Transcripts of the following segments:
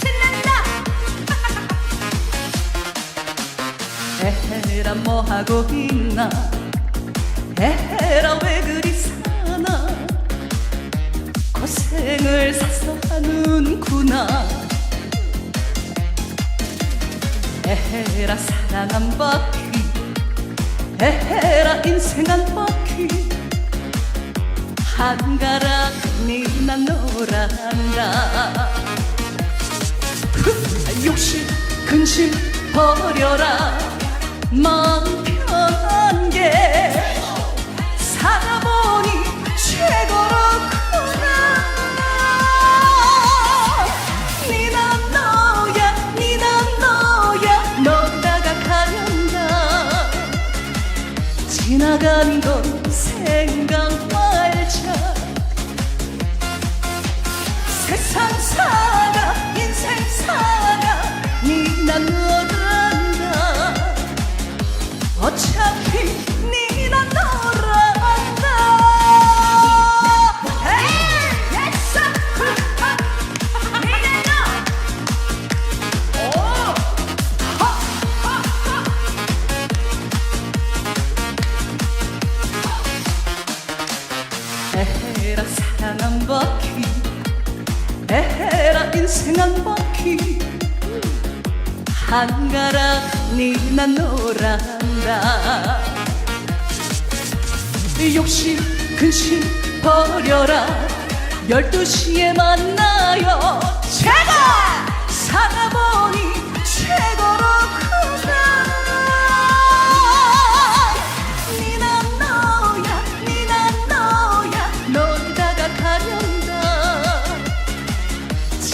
신난다. 에헤라 뭐 하고 있나? 에헤라 왜 그리 사나? 고생을 사 서 하는구나. 에헤라 사랑 한 바퀴. 에헤라 인생 한 바퀴. 한 가락 니나 놀아간다. 후, 욕심 근심 버려라 지나간 건 생각 말자. 세상 살 사랑 한 바퀴 에헤라 인생 한 바퀴. 한가락 니나 놀란다. 욕심 근심 버려라. 열두 시에 만나요. 제가 살아보니 최고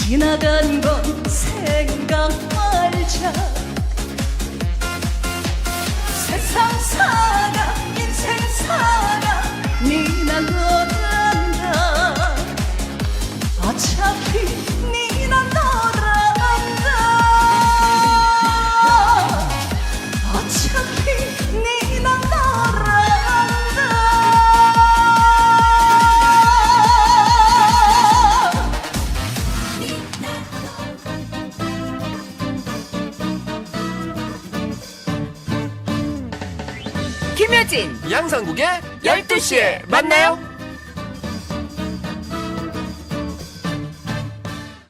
지나간 건 생각 말자 김효진 양상국의 12시에 만나요.